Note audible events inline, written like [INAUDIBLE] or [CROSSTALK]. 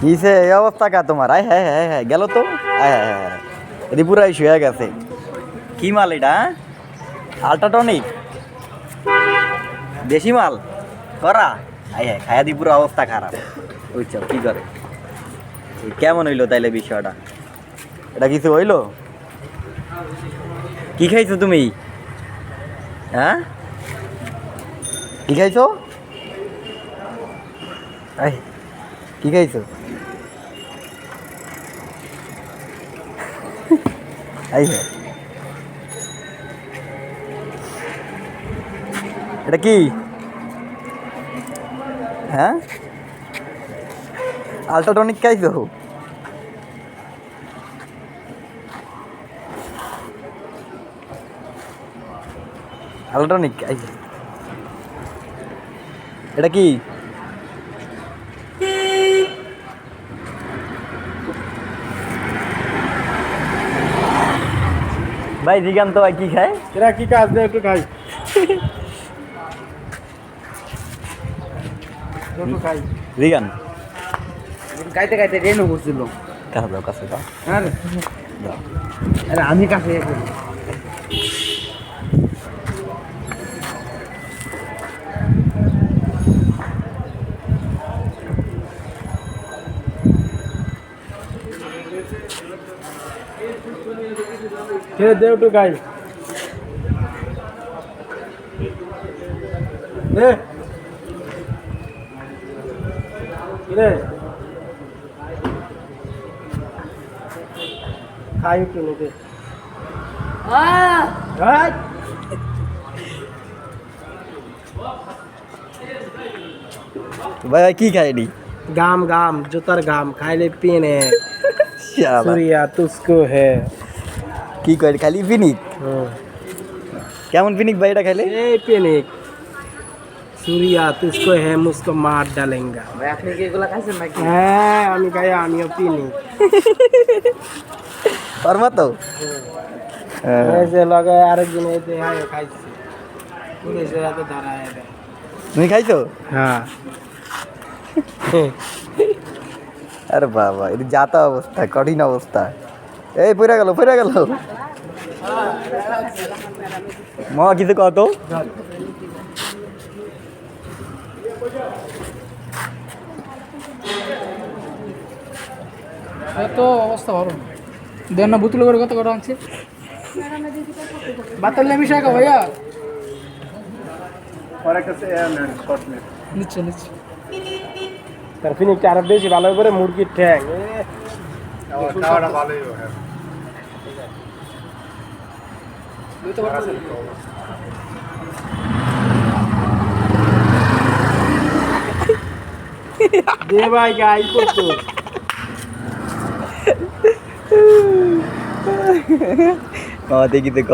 কিসে? এই অবস্থা কা তোমার? আয় হ্যাঁ হ্যাঁ হ্যাঁ গেল তো? আয় হ্যাঁ হ্যাঁ এদি পুরাই শুয়ে গেছে। কি মাল এটা আলট্রাটনিক দেশি মাল? করা? আয় হ্যাঁ খায়া দি, পুরো অবস্থা খারাপ। বুঝছ, কি করে? কেমন হইল তাইলে বিষয়টা? এটা কিছু হইল? কি খাইছো তুমি? হ্যাঁ? কি খাইছো? আয়। কি খাইছো? আই হ্যাঁ এটা কি? হ্যাঁ? আলট্রাটনিক খাইছো? আলট্রাটনিক আই এটা কি? ভাই দিগান্ত ভাই কি খায়? এরা কি কাজ দেয় একটু খাই। খাই। জিগান? গাইতে গাইতে রেনও করছিল। কাছে দাও কাছে দাও আরে দাও আরে আমি কাছে খেয়ে দে একটু গাই দে রে খাই একটু নে দে ভাই ভাই ভাই কি খায় এডি গাম গাম জুতার গাম খাইলে পিনে [LAUGHS] শালা, सूर्या तुझको है কি করে খালি পিনিক হ্যাঁ। কেমন পিনিক ভাই এটা খেলে এই পিনিক। সুরিয়া তুসকো হ্যাঁ মুসকো মার ডালেঙ্গা। হ্যাঁ আমি খাই আমিও পিনি ওর মতো? হ্যাঁ। এই হ্যাঁ খাইছি। তুমি খাইছো? হ্যাঁ। আরে বাবা এটা যাতা অবস্থা কঠিন অবস্থা। এই পড়ে গেল পড়ে গেল। মা কিছু কত এত অবস্থা ভালো দেন না বুতুল করে কত করে আনছে বাতাল নেমি শাখা ভাইয়া নিচ্ছে নিচ্ছে তার ফিনিকটা আরো বেশি ভালো করে মুরগির ঠ্যাং দে ভাই গাই করতো মামা দেখি তো ক